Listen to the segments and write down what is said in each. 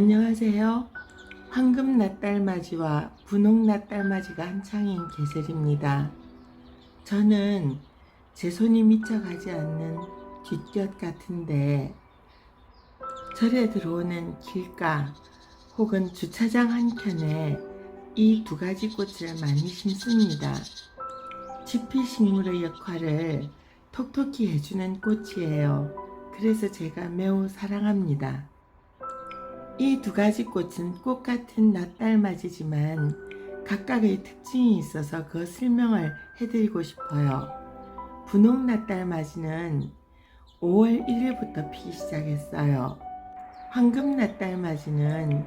안녕하세요. 황금 낫달맞이와 분홍 낫달맞이가 한창인 계절입니다. 저는 제 손이 미쳐 가지 않는 뒷곁 같은데 절에 들어오는 길가 혹은 주차장 한켠에 이 두 가지 꽃을 많이 심습니다. 지피 식물의 역할을 톡톡히 해주는 꽃이에요. 그래서 제가 매우 사랑합니다. 이 두 가지 꽃은 꽃 같은 낫달맞이지만 각각의 특징이 있어서 그 설명을 해드리고 싶어요. 분홍 낫달맞이는 5월 1일부터 피기 시작했어요. 황금 낫달맞이는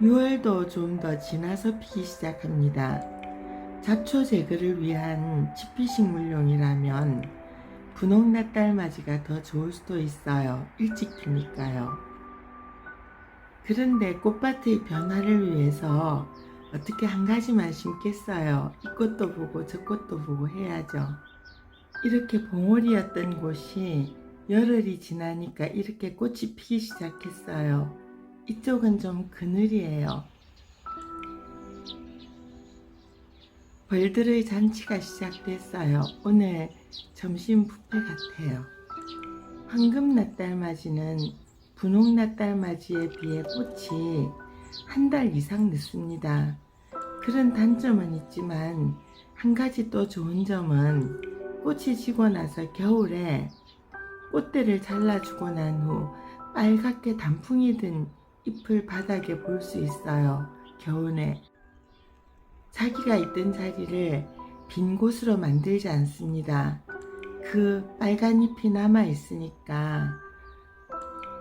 6월도 좀 더 지나서 피기 시작합니다. 잡초 제거를 위한 지피식물용이라면 분홍 낫달맞이가 더 좋을 수도 있어요. 일찍 피니까요. 그런데 꽃밭의 변화를 위해서 어떻게 한 가지만 심겠어요. 이 꽃도 보고 저 꽃도 보고 해야죠. 이렇게 봉오리였던 곳이 열흘이 지나니까 이렇게 꽃이 피기 시작했어요. 이쪽은 좀 그늘이에요. 벌들의 잔치가 시작됐어요. 오늘 점심 뷔페 같아요. 황금 낫달맞이는 분홍 낫달 맞이에 비해 꽃이 한 달 이상 늦습니다. 그런 단점은 있지만 한 가지 또 좋은 점은 꽃이 지고 나서 겨울에 꽃대를 잘라주고 난 후 빨갛게 단풍이 든 잎을 바닥에 볼 수 있어요. 겨울에 자기가 있던 자리를 빈 곳으로 만들지 않습니다. 그 빨간 잎이 남아 있으니까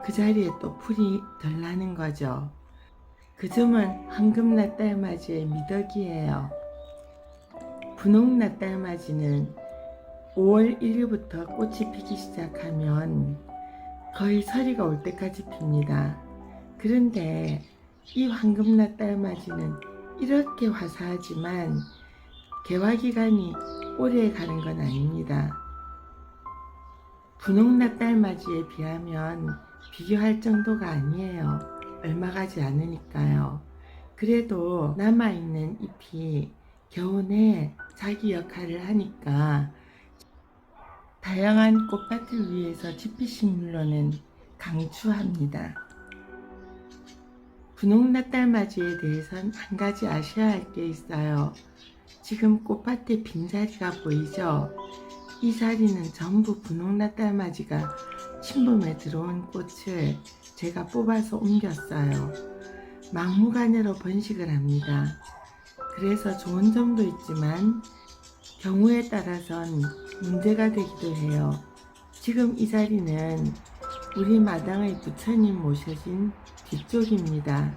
그 자리에 또 풀이 덜 나는 거죠. 그 점은 황금 낫달맞이의 미덕이에요. 분홍 낫달맞이는 5월 1일부터 꽃이 피기 시작하면 거의 서리가 올 때까지 핍니다. 그런데 이 황금 낫달맞이는 이렇게 화사하지만 개화 기간이 오래 가는 건 아닙니다. 분홍 낫달맞이에 비하면 비교할 정도가 아니에요. 얼마 가지 않으니까요. 그래도 남아있는 잎이 겨우내 자기 역할을 하니까 다양한 꽃밭을 위해서 지피식물로는 강추합니다. 분홍 낫달맞이에 대해선 한 가지 아셔야 할 게 있어요. 지금 꽃밭에 빈자리가 보이죠? 이 자리는 전부 분홍 낫달맞이가 침범에 들어온 꽃을 제가 뽑아서 옮겼어요. 막무가내로 번식을 합니다. 그래서 좋은 점도 있지만 경우에 따라선 문제가 되기도 해요. 지금 이 자리는 우리 마당의 부처님 모셔진 뒤쪽입니다.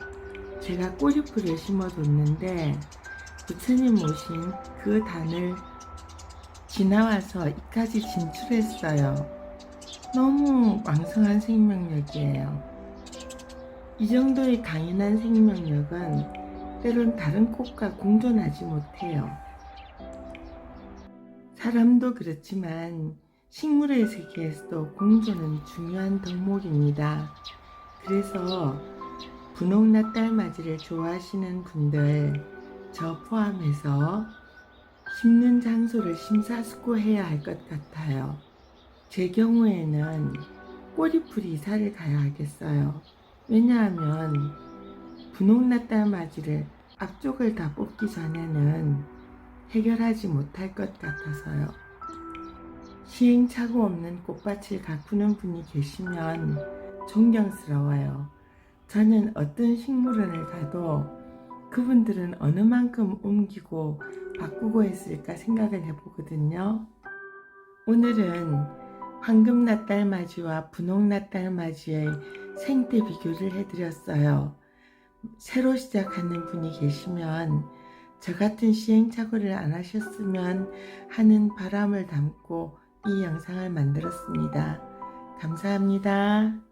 제가 꼬리풀을 심어뒀는데 부처님 모신 그 단을 지나와서 이까지 진출했어요. 너무 왕성한 생명력이에요. 이 정도의 강인한 생명력은 때론 다른 꽃과 공존하지 못해요. 사람도 그렇지만 식물의 세계에서도 공존은 중요한 덕목입니다. 그래서 분홍 낫달맞이를 좋아하시는 분들 저 포함해서 심는 장소를 심사숙고해야 할 것 같아요. 제 경우에는 꼬리풀이 이사를 가야 하겠어요. 왜냐하면 분홍 낫달맞이를 앞쪽을 다 뽑기 전에는 해결하지 못할 것 같아서요. 시행착오 없는 꽃밭을 가꾸는 분이 계시면 존경스러워요. 저는 어떤 식물원을 가도 그분들은 어느 만큼 옮기고 바꾸고 했을까 생각을 해보거든요. 오늘은 황금 낫달맞이와 분홍 낫달맞이의 생태 비교를 해드렸어요. 새로 시작하는 분이 계시면 저 같은 시행착오를 안 하셨으면 하는 바람을 담고 이 영상을 만들었습니다. 감사합니다.